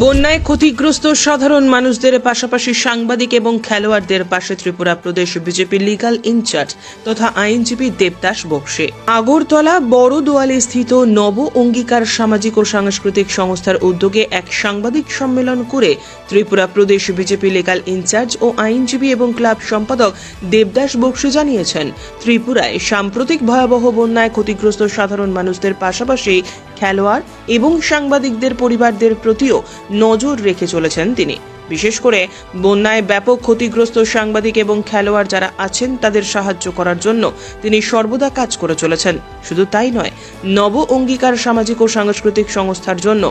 বন্যায় ক্ষতিগ্রস্ত সাধারণ মানুষদের পাশাপাশি সাংবাদিক এবং খেলোয়াড়দের পাশে ত্রিপুরা প্রদেশ বিজেপি লিগাল ইনচার্জ তথা আইনজীবী দেবদাস বক্সে। আগরতলা বড় দোয়ালে স্থিত নব অঙ্গীকার সামাজিক ও সাংস্কৃতিক সংস্থার উদ্যোগে এক সাংবাদিক সম্মেলন করে ত্রিপুরা প্রদেশ বিজেপি লিগাল ইনচার্জ ও আইনজীবী এবং ক্লাব সম্পাদক দেবদাস বক্সে জানিয়েছেন, ত্রিপুরায় সাম্প্রতিক ভয়াবহ বন্যায় ক্ষতিগ্রস্ত সাধারণ মানুষদের পাশাপাশি খেলোয়াড় এবং সাংবাদিকদের পরিবারদের প্রতিও নজর রেখে চলেছেন তিনি। বিশেষ করে বন্যায় ব্যাপক ক্ষতিগ্রস্ত সাংবাদিক এবং খেলোয়াড় যারা আছেন, তাদের সাহায্য করার জন্য তিনি সর্বদা কাজ করে চলেছেন। শুধু তাই নয়, নব অঙ্গীকার সামাজিক ও সাংস্কৃতিক সংস্থার জন্য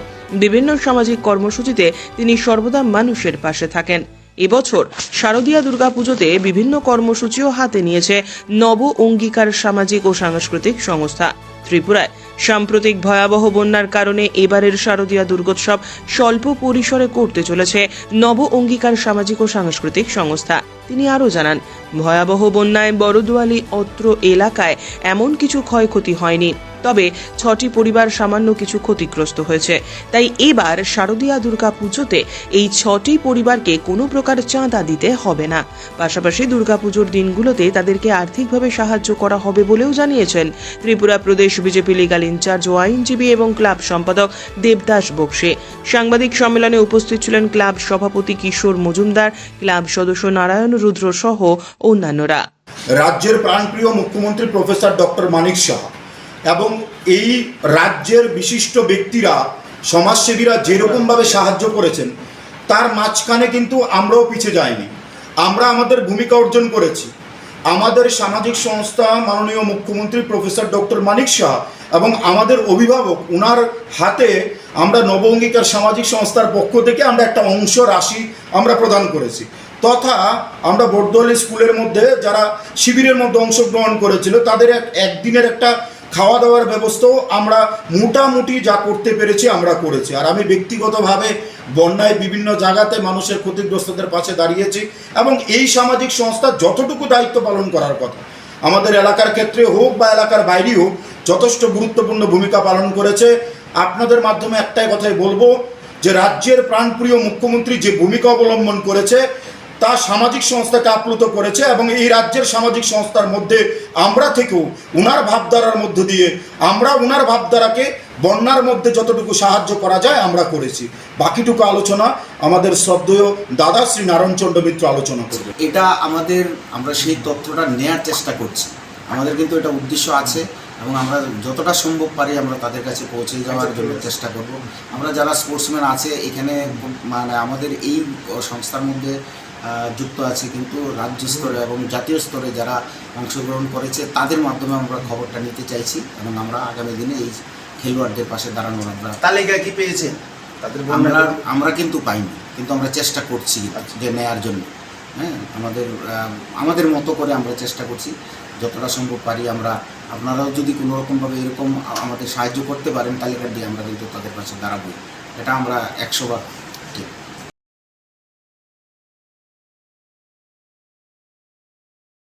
বিভিন্ন সামাজিক কর্মসূচিতে তিনি সর্বদা মানুষের পাশে থাকেন। এবছর শারদীয়া দুর্গাপুজোতে বিভিন্ন কর্মসূচিও হাতে নিয়েছে নব অঙ্গীকার সামাজিক ও সাংস্কৃতিক সংস্থা। ত্রিপুরায়। সাম্প্রতিক ভয়াবহ বন্যার কারণে এবারের শারদীয়া দুর্গোৎসব স্বল্প পরিসরে করতে চলেছে নব অঙ্গীকার সামাজিক ও সাংস্কৃতিক সংস্থা। তিনি আরও জানান, ভয়াবহ বন্যায় বড়দুয়ালি অত্র এলাকায় এমন কিছু ক্ষয়ক্ষতি হয়নি, তবে ছটি পরিবার সামান্য কিছু ক্ষতিগ্রস্ত হয়েছে। তাই এবার শারদীয়া দুর্গা পুজোতে এই ছটি পরিবারকে কোনো প্রকার চাঁদা দিতে হবে না। পাশাপাশি দুর্গাপুজোর দিনগুলোতে তাদেরকে আর্থিকভাবে সাহায্য করা হবে বলেও জানিয়েছেন ত্রিপুরা প্রদেশ বিজেপি লিগাল ইনচার্জ ও আইনজীবী এবং ক্লাব সম্পাদক দেবদাস বক্সে। সাংবাদিক সম্মেলনে উপস্থিত ছিলেন ক্লাব সভাপতি কিশোর মজুমদার ক্লাব সদস্য নারায়ণ রুদ্র সহ অন্যান্যরা। রাজ্যের প্রাণপ্রিয় মুখ্যমন্ত্রী প্রফেসর ডক্টর মানিক শাহ এবং এই রাজ্যের বিশিষ্ট ব্যক্তিরা, সমাজসেবীরা যেরকমভাবে সাহায্য করেছেন, তার মাঝখানে কিন্তু আমরাও পিছিয়ে যাইনি। আমরা আমাদের ভূমিকা অর্জন করেছি। আমাদের সামাজিক সংস্থা মাননীয় মুখ্যমন্ত্রী প্রফেসর ডক্টর মানিক শাহ এবং আমাদের অভিভাবক ওনার হাতে আমরা নব অঙ্গীকার সামাজিক সংস্থার পক্ষ থেকে আমরা একটা অংশ রাশি আমরা প্রদান করেছি। তথা আমরা বর্দোয়ালি স্কুলের মধ্যে যারা শিবিরের মধ্যে অংশগ্রহণ করেছিল, তাদের এক একদিনের একটা খাওয়া দাওয়ার ব্যবস্থাও আমরা মোটামুটি যা করতে পেরেছি আমরা করেছি। আর আমি ব্যক্তিগতভাবে বন্যায় বিভিন্ন জায়গাতে মানুষের ক্ষতিগ্রস্তদের পাশে দাঁড়িয়েছি এবং এই সামাজিক সংস্থা যতটুকু দায়িত্ব পালন করার কথা, আমাদের এলাকার ক্ষেত্রে হোক বা এলাকার বাইরেই হোক, যথেষ্ট গুরুত্বপূর্ণ ভূমিকা পালন করেছে। আপনাদের মাধ্যমে একটাই কথাই বলব যে, রাজ্যের প্রাণপ্রিয় মুখ্যমন্ত্রী যে ভূমিকা অবলম্বন করেছে তা সামাজিক সংস্থাকে আপ্লুত করেছে এবং এই রাজ্যের সামাজিক সংস্থার মধ্যে আমরা থেকেও উনার ভাবধারার মধ্য দিয়ে আমরা উনার ভাবধারাকে বন্যার মধ্যে যতটুকু সাহায্য করা যায় আমরা করেছি। বাকিটুকু আলোচনা আমাদের শ্রদ্ধেয় দাদা শ্রী নারায়ণচন্দ্র মিত্র আলোচনা করবে। এটা আমাদের আমরা সেই তথ্যটা নেয়ার চেষ্টা করছি। আমাদের কিন্তু এটা উদ্দেশ্য আছে এবং আমরা যতটা সম্ভব পারি আমরা তাদের কাছে পৌঁছে যাওয়ার জন্য চেষ্টা করব। আমরা যারা স্পোর্টসম্যান আছে এখানে মানে আমাদের এই সংস্থার মধ্যে যুক্ত আছে কিন্তু রাজ্য স্তরে এবং জাতীয় স্তরে যারা অংশগ্রহণ করেছে তাদের মাধ্যমে আমরা খবরটা নিতে চাইছি এবং আমরা আগামী দিনে এই খেলোয়াড়দের পাশে দাঁড়ানোর আমরা তালিকা কি পেয়েছে? তাদের আমরা আমরা কিন্তু পাইনি কিন্তু আমরা চেষ্টা করছি যে নেয়ার জন্য। হ্যাঁ আমাদের আমাদের মতো করে আমরা চেষ্টা করছি যতটা সম্ভব পারি আমরা আপনারাও যদি কোনো রকমভাবে এরকম আমাদের সাহায্য করতে পারেন তালিকা দিয়ে আমরা কিন্তু তাদের পাশে দাঁড়াবো এটা আমরা একশো বার ঠিক।